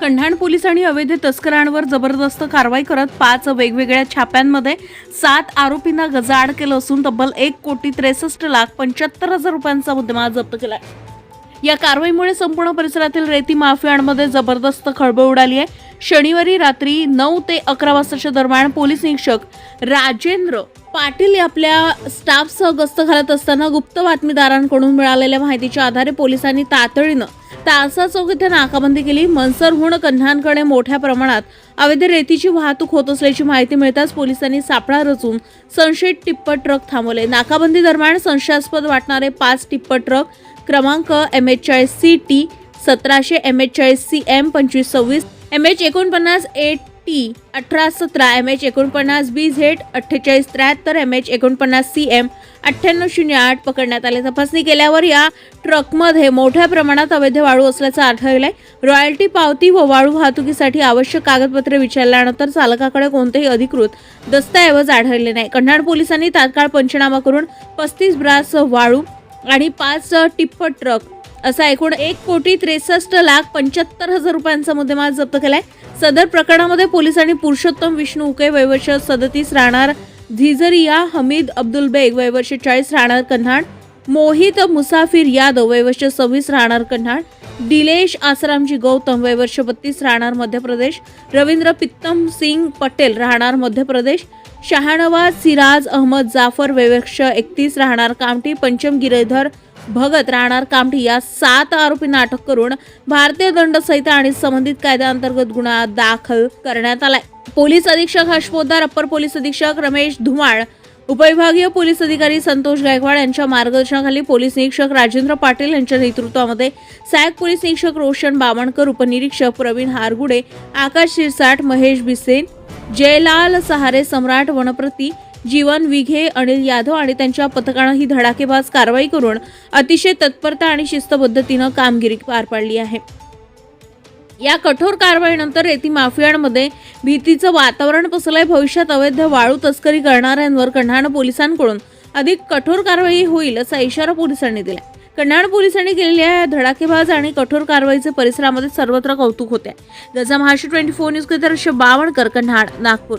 कल्याण पोलिसांनी अवैध तस्करांवर जबरदस्त कारवाई करत पाच वेगवेगळ्या छाप्यांमध्ये सात आरोपींना गजाआड केलं असून तब्बल एक कोटी त्रेसष्ट लाख पंच्याहत्तर हजार रुपयांचा मुद्देमाल जप्त केला या कारवाईमुळे संपूर्ण परिसरातील रेती माफियांमध्ये जबरदस्त खळबळ उडाली आहे. शनिवारी रात्री नऊ ते अकरा वाजताच्या दरम्यान पोलीस निरीक्षक राजेंद्र पाटील आपल्या स्टाफसह गस्त घालत असताना गुप्त बातमीदारांकडून मिळालेल्या माहितीच्या आधारे पोलिसांनी तातडीनं तासा चौक इथे नाकाबंदी केली. मनसरहून कन्हानकडे मोठ्या प्रमाणात अवैध रेतीची वाहतूक होत असल्याची माहिती मिळताच पोलिसांनी सापळा रचून संशयित टिप्पर ट्रक थांबवले. नाकाबंदी दरम्यान संशयास्पद वाटणारे पाच टिप्पर ट्रक क्रमांक एम एच चाळीस सी टी सतराशे एम एच चाळीस सी एम पंचवीस सव्वीस एम एच एकोणपन्नास ए टी अठरा सतरा एम एच एकोणपन्नास बी झेड अठ्ठेचाळीस त्र्याहत्तर एम एच एकोणपन्नास सी एम अठ्ठ्याण्णव शून्य आठ पकडण्यात आले. तपासणी केल्यावर या ट्रकमध्ये मोठ्या प्रमाणात अवैध वाळू असल्याचं आढळलंय रॉयल्टी पावती व वाळू वाहतुकीसाठी आवश्यक कागदपत्रे विचारल्यानंतर चालकाकडे कोणतेही अधिकृत दस्तऐवज आढळले नाही. कन्हाड पोलिसांनी तात्काळ पंचनामा करून पस्तीस ब्रास वाळू आणि पाच टिप्प ट्रक असा एकूण एक कोटी त्रेसष्ट लाख पंच्याहत्तर हजार रुपयांचा मुद्देमाल जप्त केलाय. सदर प्रकरणामध्ये पोलिसांनी पुरुषोत्तम विष्णू उके वयवर्ष सदतीस राहणार झिझरिया हमीद अब्दुल बेग वयवर्ष चाळीस राहणार कन्हाड मोहित मुसाफिर यादव वयवर्ष सव्वीस राहणार कन्हाड. दिलेश आसरामजी गौतम वयवर्ष बत्तीस राहणार मध्य प्रदेश. रवींद्र पित्तम सिंग पटेल राहणार मध्य प्रदेश. शहानवाज सिराज अहमद जाफर वयवर्ष एकतीस राहणार कामठी. पंचम गिरधर भगत राहणार कामठी. या सात आरोपींना अटक करून भारतीय दंड संहिता आणि संबंधित कायद्याअंतर्गत गुन्हा दाखल करण्यात आलाय. पोलीस अधीक्षक हर्ष पोद्दार अप्पर पोलीस अधीक्षक रमेश धुमाळ उपविभागीय पोलीस अधिकारी संतोष गायकवाड यांच्या मार्गदर्शनाखाली पोलीस निरीक्षक राजेंद्र पाटील यांच्या नेतृत्वामध्ये सहाय्यक पोलीस निरीक्षक रोशन बावणकर उपनिरीक्षक प्रवीण हारगुडे आकाश शिरसाट महेश बिसेन जयलाल सहारे सम्राट वनप्रती जीवन विघे अनिल यादव आणि त्यांच्या पथकानं ही धडाकेबाज कारवाई करून अतिशय तत्परता आणि शिस्तबद्धतीनं कामगिरी पार पाडली आहे. या कठोर कारवाईनंतर रेती माफियांमध्ये भीतीचं वातावरण पसरलंय. भविष्यात अवैध वाळू तस्करी करणाऱ्यांवर कन्हाण पोलिसांकडून अधिक कठोर कारवाई होईल असा इशारा पोलिसांनी दिलाय. कन्हाड पोलिसांनी केलेल्या या धडाकेबाज आणि कठोर कारवाईचे परिसरामध्ये सर्वत्र कौतुक होते गजा महाराष्ट्र ट्वेंटी फोर न्यूज करिता बावणकर कन्हाड नागपूर.